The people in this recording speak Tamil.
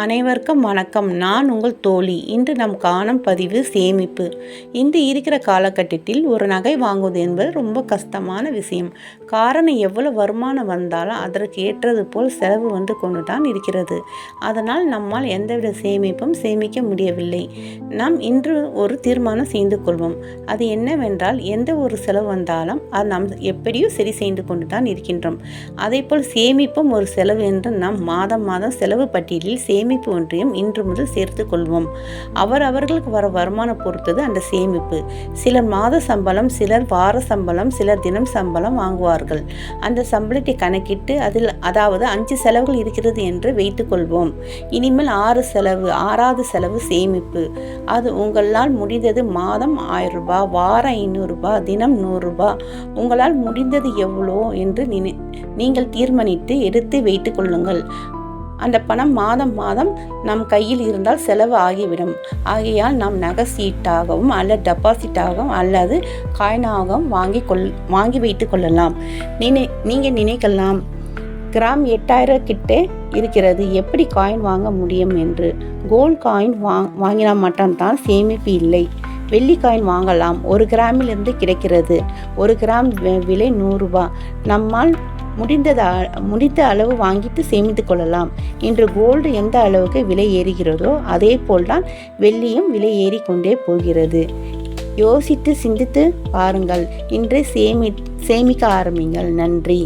அனைவருக்கும் வணக்கம். நான் உங்கள் தோழி. இன்று நம் காணும் பதிவு சேமிப்பு. இன்று இருக்கிற காலகட்டத்தில் ஒரு நகை வாங்குவது என்பது ரொம்ப கஷ்டமான விஷயம். காரணம் எவ்வளவு வருமானம் வந்தாலும் அதற்கு ஏற்றது போல் செலவு வந்து கொண்டு தான் இருக்கிறது. அதனால் நம்மால் எந்தவித சேமிப்பும் சேமிக்க முடியவில்லை. நாம் இன்று ஒரு தீர்மானம் செய்து கொள்வோம். அது என்னவென்றால் எந்த ஒரு செலவு வந்தாலும் அது நாம் எப்படியோ சரி செய்து கொண்டு தான் இருக்கின்றோம். அதேபோல் சேமிப்பும் ஒரு செலவு என்று நாம் மாதம் மாதம் செலவு பட்டியலில் சே சேமிப்பு ஒன்றையும் இன்று முதல் சேர்த்து கொள்வோம். அவர் அவர்களுக்கு வர வருமானம் பொறுத்தது அந்த சேமிப்பு. சிலர் மாத சம்பளம் சிலர் வார சம்பளம் சிலர் தினம் சம்பளம் வாங்குவார்கள். அந்த சம்பளத்தை கணக்கிட்டு அதில் அதாவது அஞ்சு செலவுகள் இருக்கிறது என்று வைத்துக்கொள்வோம் இனிமேல் ஆறு செலவு ஆறாவது செலவு சேமிப்பு. அது உங்களால் முடிந்தது மாதம் ஆயிரம் ரூபாய் வாரம் ஐநூறுரூபா தினம் நூறுரூபா உங்களால் முடிந்தது எவ்வளோ என்று நினை நீங்கள் தீர்மானித்து எடுத்து வைத்துக் கொள்ளுங்கள். அந்த பணம் மாதம் மாதம் நம் கையில் இருந்தால் செலவு ஆகிவிடும். ஆகையால் நாம் நகை சீட்டாகவும் அல்லது டெபாசிட்டாகவும் அல்லது காயினாகவும் வாங்கி கொள் வாங்கி வைத்து கொள்ளலாம். நினை நீங்கள் நினைக்கலாம் கிராம் எட்டாயிரம் கிட்டே இருக்கிறது. எப்படி காயின் வாங்க முடியும் என்று? கோல்ட் காயின் வாங் வாங்கினால் மட்டும்தான் சேமிப்பு இல்லை. வெள்ளி காயின் வாங்கலாம். ஒரு கிராமிலிருந்து கிடைக்கிறது. ஒரு கிராம் விலை நூறுரூபா நம்மால் முடிந்ததா முடிந்த அளவு வாங்கிட்டு சேமித்து கொள்ளலாம். இன்று கோல்டு எந்த அளவுக்கு விலை ஏறுகிறதோ அதே போல்தான் வெள்ளியும் விலை ஏறிக்கொண்டே போகிறது. யோசித்து சிந்தித்து பாருங்கள். இன்று சேமி சேமிக்க ஆரம்பிங்கள். நன்றி.